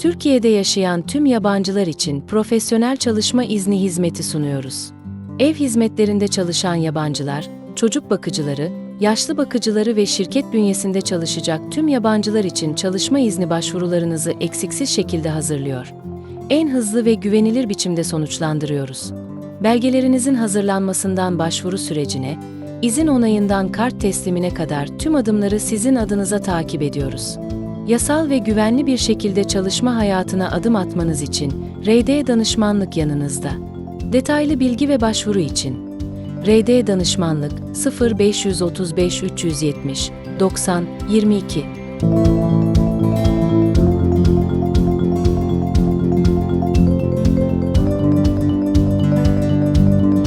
Türkiye'de yaşayan tüm yabancılar için profesyonel çalışma izni hizmeti sunuyoruz. Ev hizmetlerinde çalışan yabancılar, çocuk bakıcıları, yaşlı bakıcıları ve şirket bünyesinde çalışacak tüm yabancılar için çalışma izni başvurularınızı eksiksiz şekilde hazırlıyor. En hızlı ve güvenilir biçimde sonuçlandırıyoruz. Belgelerinizin hazırlanmasından başvuru sürecine, izin onayından kart teslimine kadar tüm adımları sizin adınıza takip ediyoruz. Yasal ve güvenli bir şekilde çalışma hayatına adım atmanız için RD Danışmanlık yanınızda. Detaylı bilgi ve başvuru için RD Danışmanlık 0535 370 90 22